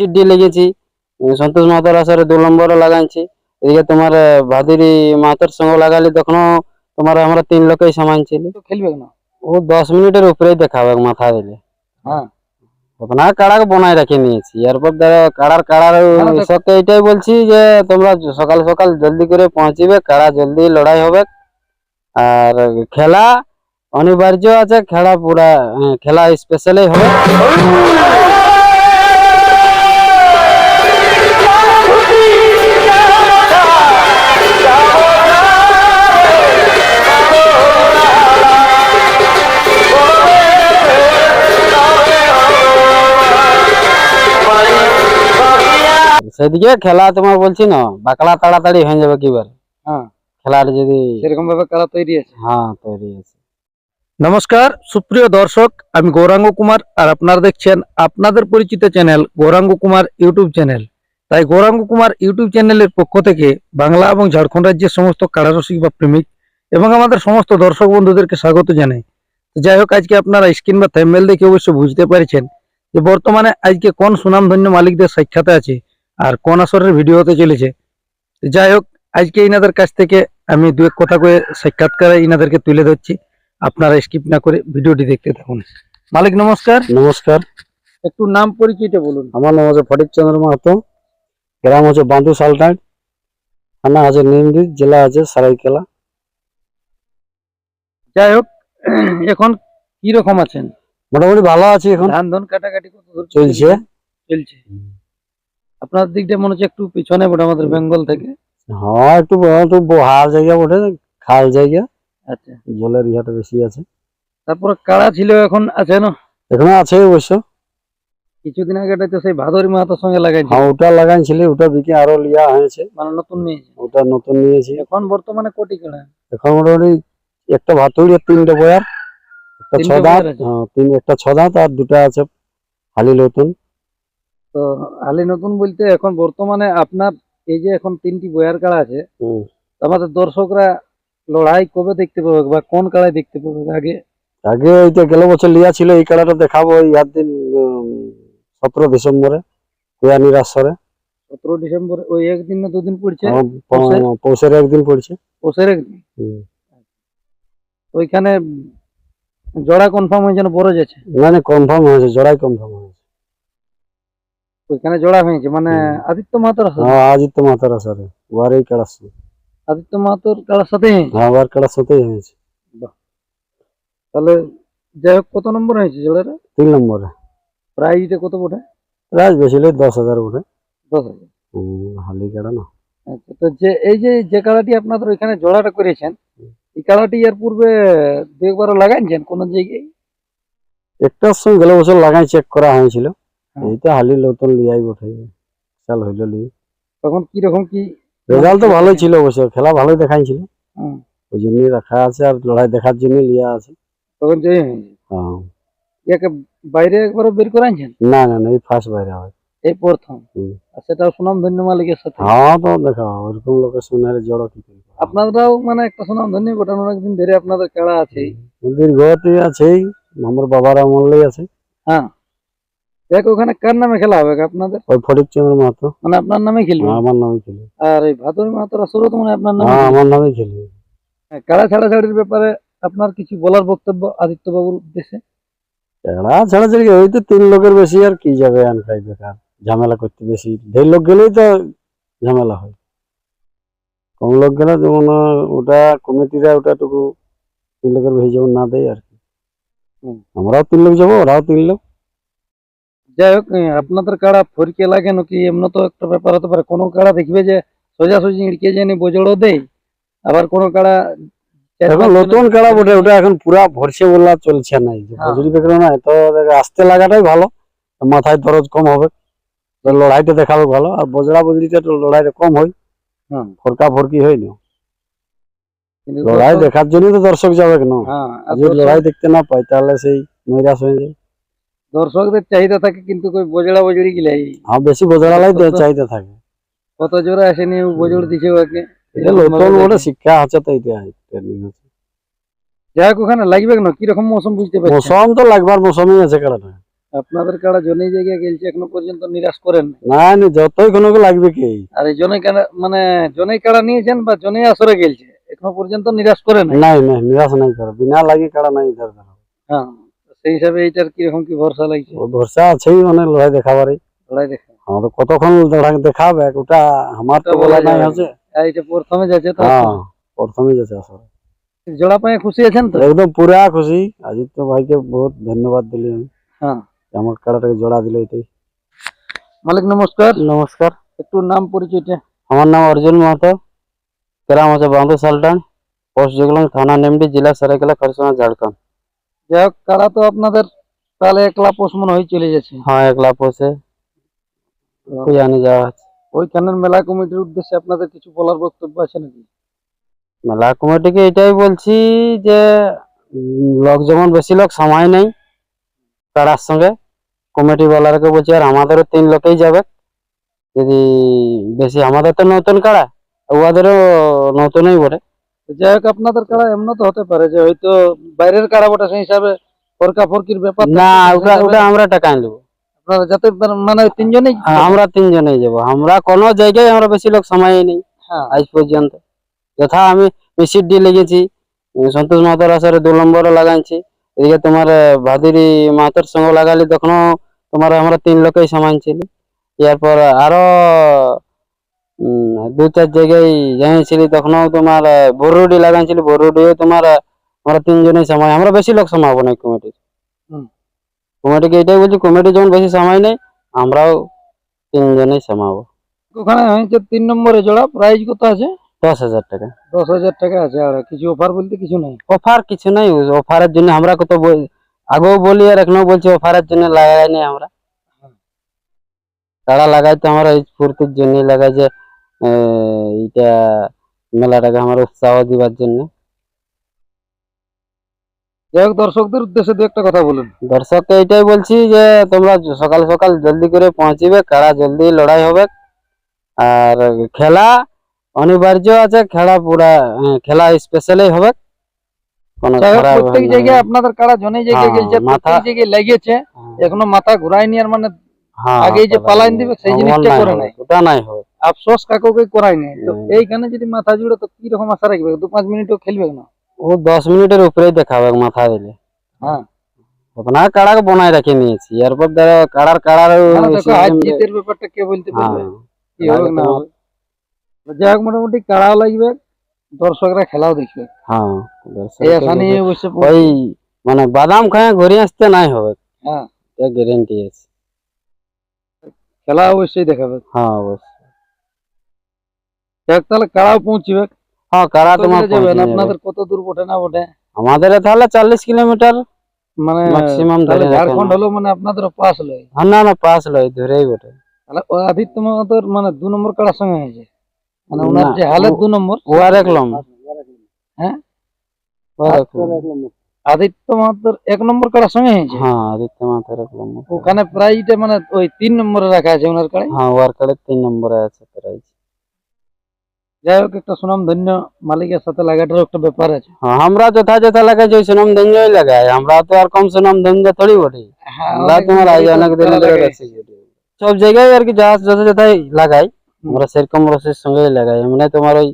চিড্ডি লেগেছি সন্তোষ মাহাতোর আসারে দু নম্বরও লাগাইছি। এদিকে তোমার ভাদিরি মাহাতোর সঙ্গে লাগালি তখনও তোমার আমরা তিন লোকেই সমান ছিল। খেলবে না ও দশ মিনিটের উপরেই দেখাবে মাথা দিলে। হ্যাঁ। ওখানে কাড়াকে বনায় রেখে নিয়েছি। এরপর ধরো কাড়ার কাড়ার সবকে এইটাই বলছি যে তোমরা সকাল সকাল জলদি করে পৌঁছিবে কাড়া জলদি লড়াই হবে। আর খেলা অনিবার্য আছে খেলা পুরা হ্যাঁ, খেলা স্পেশালই হবে। সেদিকে খেলা তোমার বলছি না বাকলা তাড়াতাড়ি হয়ে যাবে কিবার। হ্যাঁ। খেলার যদি সেরকম ভাবে খেলা তৈরি আছে। হ্যাঁ তৈরি আছে। নমস্কার সুপ্রিয় দর্শক আমি গৌরাঙ্গ কুমার আর আপনারা দেখছেন আপনাদের পরিচিত channel Gouranga Kumar YouTube channel. তাই গৌরাঙ্গ কুমার ইউটিউব চ্যানেলের পক্ষ থেকে বাংলা এবং ঝাড়খণ্ড রাজ্যের সমস্ত কারারসিক বা প্রেমিক এবং আমাদের সমস্ত দর্শক বন্ধুদেরকে স্বাগত জানাই। যাই হোক আজকে আপনারা স্ক্রিন বা থাম্বনেল দেখে অবশ্যই বুঝতে পেরেছেন যে বর্তমানে আজকে কোন সুনামধন্য মালিকদের সাক্ষাতে আছে। আর কোন আসরের ভিডিও হতে চলেছে। যাই হোক আজকে ইনাদের কাছ থেকে আমি দু এক কথা করে সাক্ষাৎকারে ইনাদেরকে তুলে ধরছি। আপনারা স্কিপ না করে ভিডিওটি দেখতে থাকুন। মালিক নমস্কার। নমস্কার। একটু নাম পরিচয়টা বলুন। আমার নাম হচ্ছে ফটিক চন্দ্র মাহাতো। গ্রাম হচ্ছে বাঁধু সালটাট থানা আছে নিমদি জেলা আছে সারাইকেলা। যাই হোক এখন কি রকম আছেন? মোটামুটি ভালো আছি এখন। ধান ধান কাটাকাটি কত চলছে? চলছে। আপনার দিকটা মনে হচ্ছে একটু পিছনে বটে আমাদের বেঙ্গল থেকে। হ্যাঁ একটু একটু বহার জায়গা বটে খাল জায়গা। আচ্ছা। জলের ইহাটা বেশি আছে। তারপরে কাড়া ছিল এখন আছে না? এখনও আছে অবশ্য। কিছুদিন আগে এটা তো সেই ভাদরি মাহাতোর সঙ্গে লাগাইছে। হ্যাঁ ওটা লাগাইছিলি ওটা বিকে আরও লিয়া হয়েছে। মানে নতুন নিয়েছে। ওটা নতুন নিয়েছি। এখন বর্তমানে কোটি কাড়া? এখন মোটামুটি একটা ভাতুড়ি আর তিনটে বয়ার। একটা ছ তিনটে দাঁত বয়ার আছে? হ্যাঁ, তিন একটা ছ দাঁত আর দুটা আছে হালি নতুন। তো হালি নতুন বলতে এখন বর্তমানে আপনার এই যে এখন তিনটি বয়ার কাড়া আছে আমাদের দর্শকরা লড়াই কবে দেখতে পাবে বা কোন কাড়ায় দেখতে পাবে? আগে আগে এইটা গেল বছর লিয়া ছিল এই কালারটা দেখাবো ইয়ার দিন সতেরো ডিসেম্বরে কুয়ানির আসরে সতেরো ডিসেম্বর ওই একদিন না দুদিন পড়ছে? পৌষের? একদিন পড়ছে। পৌষের একদিন? ওইখানে জোড়া কনফার্ম হয়েছে না বড় যাচ্ছে মানে কনফার্ম হয়েছে জোড়াই কনফার্ম ওইখানে জোড়া হয়েছে মানে আদিত্য মাহাতোর আছে হ্যাঁ আদিত্য মাতার আসরে ওয়ার এই কাড়ার সাথে। আদিত্য মাহাতোর কারার সাথে হ্যাঁ ওয়ার কাড়ার সাথেই হয়েছে তাহলে যাই হোক কত নম্বর হয়েছে জোড়াটা? তিন নম্বরে। প্রাইজটা কত বটে? প্রাইস বেশি হলে দশ হাজার বটে। দশ হাজার। হালি কাড়া না। আচ্ছা তো যে এই যে যে কাড়াটি আপনাদের ওইখানে জোড়াটা করেছেন এই কাড়াটি এর পূর্বে দু একবারও লাগাইছেন কোন জায়গায়? একটার সঙ্গে গেল বছর লাগাই চেক করা হয়েছিল। হ্যাঁ। এইটা হালি নতুন লিয়াই বটে চাল হইল লিয়ে। তখন কি রকম কি রেজাল্ট তো ভালোই ছিল অবশ্য খেলা ভালোই দেখাইছিল ওই জন্যই রাখা আছে আর লড়াই দেখার জন্য লিয়া আছে। তখন জয় হ্যাঁ। ইয়াকে বাইরে একবারও বের করাইছেন না না না এই ফার্স্ট বাইরে হয়। এই প্রথম। আর সেটাও সুনাম ধন্য মালিকের সাথে? হ্যাঁ তো দেখা ওইরকম লোকের শুনে জড়ো কি আপনারাও মানে একটা সুনাম ধন্য গোটা অনেকদিন ধরে আপনাদের খেলা আছে দীর্ঘটি আছেই আমার বাবার আমলেই আছে। হ্যাঁ। দেখ ওখানে কার নামে খেলা হবে আপনাদের? ওই ফটিক চন্দ্র মাহাতো মানে আপনার নামে খেলবে? আমার নামে আর এই ভাদুরী মাহাতোর আসরও তো মানে আপনার নামে আমার নামে হ্যাঁ, ছাড়াছাড়ির ব্যাপারে আপনার কিছু বলার বক্তব্য আদিত্য বাবুর উদ্দেশ্যে এরা ওই তো তিন লোকের বেশি আর কি যাবে আন খাই বেকার। ঝামেলা করতে বেশি। ঢের লোক গেলেই তো ঝামেলা হয়। কম লোক গেলে যেমন ওটা কমিটিরা ওটাটুকু তিন লোকের বেশি যেমন না দেয় আর কি। আমরাও তিন লোক যাব ওরাও তিন লোক। যাই হোক আপনাদের কাড়া ফরিকে লাগে নাকি? এমন তো একটা ব্যাপার হতে পারে। কোনো কাড়া দেখবে যে সোজাসুজি ইড়কে জানি বোজড়ও দেয় আবার কোনো কাড়া এখন নতুন খেলা বটে ওটা এখন পুরা ভরসে বলা চলছে না। যে হ্যাঁ। বজরি বেকরে না তো দেখ আস্তে লাগাটাই ভালো। মাথায় দরজ কম হবে। তো লড়াইটা দেখাবে ভালো। আর বজরা বজরিটা তো লড়াইটা কম হয়। হুম। ফরকা ফরকি হয় না। লড়াই দেখার জন্য তো দর্শক যাবে কেন? হ্যাঁ যদি লড়াই দেখতে না পাই তাহলে সেই নৈরাশ হয়ে যায়। দর্শকদের চাহিদা থাকে কিন্তু বজড়া বজড়ি গিলাই হ্যাঁ বেশি দর্শক- চাইতে থাকে। কত জোরে আসেনি বজড় দিছে ওকে? এটা শিক্ষা আছে তো এটা ট্রেনিং আছে। যাই হোক ওখানে লাগবে না কীরকম মৌসুম বুঝতে পারছেন? মৌসুম তো লাগবার মৌসুমই আছে খেলাটা আপনাদের কাড়া জনে জায়গায় গেলছে এখনও পর্যন্ত নিরাশ করেন না না যতই কোনো লাগবে কি। আর এই জনে কাড়া মানে জনেই কাড়া নিয়েছেন বা জনে আসরে গেলছে এখনও পর্যন্ত নিরাশ করেন নাই। নাই নাই নিরাশ নাই করে। বিনা লাগি কাড়া নাই ধার। হ্যাঁ। সেই হিসাবে এইটার কীরকম কি ভরসা লাগছে? ও ভরসা আছেই মানে লড়াই দেখাবারই লড়াই দেখে আমাদের কতক্ষণ লড়াই দেখাবে? ওটা আমার তো ওটা বলা বলা নাই যাবে আছে। আর এইটা প্রথমে যাচ্ছে তো। হ্যাঁ প্রথমেই যাচ্ছে আসলে। জোড়া পায়ে খুশি আছেন তো? একদম পুরা খুশি। আদিত্য ভাইকে বহুত ধন্যবাদ দিলি আমি। হ্যাঁ। যে আমার কাড়াটাকে জোড়া দিল এটাই। মালিক নমস্কার। নমস্কার। একটু নাম পরিচয়টা আমার নাম অর্জুন মাহাতো। গ্রাম আছে বাঁধু সালটান পোস্ট জগলং থানা নেমডি জেলা সরাইকেলা খরসোনা ঝাড়খণ্ড। যাই হোক কাড়া তো আপনাদের তাহলে একলা পোষ মনে হয়ে চলে যাচ্ছে হ্যাঁ একলা পোষে। জানি যাওয়া আছে ওইখানের মেলা কমিটির উদ্দেশ্যে আপনাদের কিছু বলার বক্তব্য আছে নাকি? মেলা কমিটিকে এটাই বলছি যে লোক যেমন বেশি লোক সময় নেই কাড়ার সঙ্গে। কমিটি বলারকে বলছি আর আমাদেরও তিন লোকেই যাবে। যদি বেশি আমাদের তো নতুন কাড়া ওদেরও নতুনই বটে। যাই হোক আপনাদের কাড়া এমন তো হতে পারে যে হয়তো বাইরের কাড়া বটে সেই হিসাবে ফরকা ফরকির ব্যাপার না ওটা ওটা আমরা টাকা নেব আপনারা যাতে মানে তিনজনেই আমরা তিনজনেই যাব। আমরা কোনো জায়গায় আমরা বেশি লোক সময় নেই হ্যাঁ। আজ পর্যন্ত। যথা আমি মিশির ডি লেগেছি সন্তোষ মাহাতোর আসরে দু নম্বরও লাগাইছি। এদিকে তোমার ভাদিরি মাহাতোর সঙ্গে লাগালি তখনও তোমার আমরা তিন লোকেই সমান ছিল। এরপর আরও দু চার জায়গায় জানিয়েছিলি তখনও তোমার বরুডি লাগাইছিল বরুডিও তোমার আমরা তিনজনেই সময় আমরা বেশি লোক সমাবো না কমিটির। কমিটিকে এটাই বলছি কমিটি যখন বেশি সময় নেই আমরাও তিনজনেই সমাবো ওখানে হয়েছে তিন নম্বরে জোড়া প্রাইস কত আছে? দশ হাজার টাকা। দশ হাজার টাকা আছে আর কিছু অফার বলতে কিছু নাই? অফার কিছু নাই অফারের জন্য আমরা কত আগেও বলি আর এখনও বলছি অফারের জন্য লাগাই নাই আমরা। তারা লাগাই তো আমরা এই ফুর্তির জন্য লাগাই যে এইটা মেলাটাকে আমার উৎসাহ দিবার জন্য। যাই হোক দর্শকদের উদ্দেশ্যে দু একটা কথা বলুন। দর্শককে এটাই বলছি যে তোমরা সকাল সকাল জলদি করে পৌঁছিবে কারা জলদি লড়াই হবে। আর খেলা অনিবার্য আছে খেলা পুরা খেলা স্পেশালই হবে। প্রত্যেক জায়গায় আপনাদের জনে জায়গায় হ্যাঁ, গেছে মাথা- প্রত্যেক জায়গায় লেগেছে হ্যাঁ, এখনও মাথা ঘুরায়নি আর মানে হ্যাঁ, আগেই যে পালাইন দিবে সেই জিনিসটা করে নাই। ওটা নাই হবে। আফসোস কাকুকে করাই নাই। তো এইখানে যদি মাথা জুড়ে তো কি রকম আশা রাখবে? দু পাঁচ মিনিটও খেলবে না? ও দশ মিনিটের উপরেই দেখাবে মাথা দিলে হ্যাঁ। ওখানে কাড়াকে বনায় রেখে নিয়েছি। এরপর ধরো কাড়ার কাড়ার মানে দেখো হার system- জিতের ব্যাপারটা কে বলতে হ্যাঁ। পারবে কি হবে না যাই হোক মোটামুটি কাড়াও লাগবে দর্শকরা খেলাও দেখবে। হ্যাঁ এই অবশ্য ওই মানে বাদাম খায় ঘুরে আসতে নাই হবে। হ্যাঁ। গ্যারেন্টি আছে। খেলা অবশ্যই দেখাবে। হ্যাঁ অবশ্যই। হোক, তাহলে কাড়াও পৌঁছবে। হ্যাঁ কাড়া তোমার যাবেন আপনাদের কত দূর বটে না বটে? আমাদের তাহলে চল্লিশ কিলোমিটার মানে Maximum তাহলে ঝাড়খণ্ড হলো মানে আপনাদের পাশ লয় হ্যাঁ, না না পাস লয় ধরেই বটে। তাহলে আদিত্য মাহাতোর মানে দু নম্বর কাড়ার সঙ্গে হয়েছে। মানে ওনার যে হালের দু নম্বর। ও আর এক লম হ্যাঁ? আদিত্য মাহাতোর এক নম্বর কাড়ার সঙ্গে হয়েছে? হ্যাঁ আদিত্য মাথার এক লম ওখানে প্রাইজটা মানে ওই তিন নম্বরে রাখা আছে ওনার কাড়ে? হ্যাঁ ওয়ার কার্ডের তিন নম্বরে আছে প্রাইজ যাই হোক একটা সুনাম ধন্য মালিকের সাথে লাগাটারও একটা ব্যাপার আছে হ্যাঁ আমরা যথাযথ লাগাই যে সুনাম ধঞ্জই লাগাই আমরা তো আর কম সুনাম ধঞ্জ থোড়ি বটি হ্যাঁ, আমরা তোমার আজ অনেক দিন ধরে লাগাই। রসিক বটি। সব জায়গায় আর কি যা যথাযথই লাগাই আমরা সেরকম রসির সঙ্গে লাগাই তোমার ওই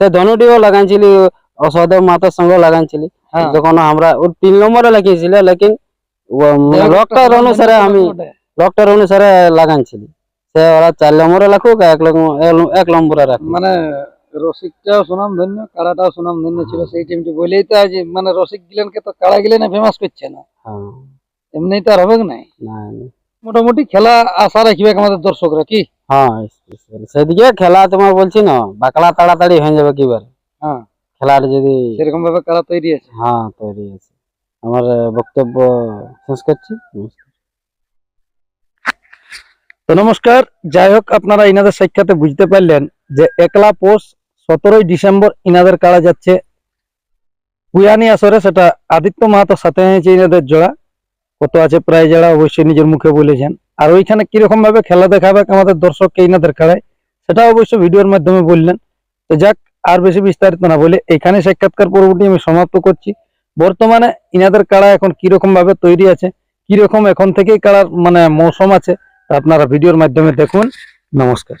সে ধনুটিও লাগাইছিলি অসদেব মাতার সঙ্গে লাগাইছিলি হ্যাঁ যখন আমরা ওর তিন নম্বরে লাগিয়েছিল লেকিন লকটার অনুসারে আমি। লকটার অনুসারে লাগাইছিলি সে ওরা চার নম্বরে এক লম- এক নম্বরে রাখুক। মানে রসিকটাও সুনাম ধন্য কাড়াটাও সুনাম ধন্য ছিল সেই টাইমটি বলেই তো আজ মানে রসিক গিলেনকে তো কাড়া গিলেন ফেমাস করছে না। হ্যাঁ। এমনি তো আর হবে না। মোটামুটি খেলা আশা রাখবে আমাদের দর্শকরা কি? হ্যাঁ সেদিকে খেলা তোমার বলছি না বাকলা তাড়াতাড়ি হয়ে যাবে কিবারে। হ্যাঁ। খেলার যদি সেরকম ভাবে কাড়া তৈরি আছে? হ্যাঁ তৈরি আছে। আমার বক্তব্য শেষ করছি নমস্কার। তো নমস্কার যাই হোক আপনারা ইনাদের সাক্ষাতে বুঝতে পারলেন যে একলা পোষ সতেরোই ডিসেম্বর ইনাদের কাড়া যাচ্ছে। পুয়ানি আসরে সেটা আদিত্য মাহাতোর সাথে হয়েছে ইনাদের জোড়া। কত আছে প্রায় যারা অবশ্যই নিজের মুখে বলেছেন আর ওইখানে কীরকম ভাবে খেলা দেখাবে আমাদের দর্শককে ইনাদের কাড়ায় সেটা অবশ্য ভিডিওর মাধ্যমে বললেন। তো যাক, আর বেশি বিস্তারিত না বলে এখানে সাক্ষাৎকার পরবর্তী আমি সমাপ্ত করছি। বর্তমানে ইনাদের কাড়া এখন কীরকম ভাবে তৈরি আছে, কীরকম এখন থেকেই কাড়ার মানে মৌসুম আছে আপনারা ভিডিওর মাধ্যমে দেখুন। নমস্কার।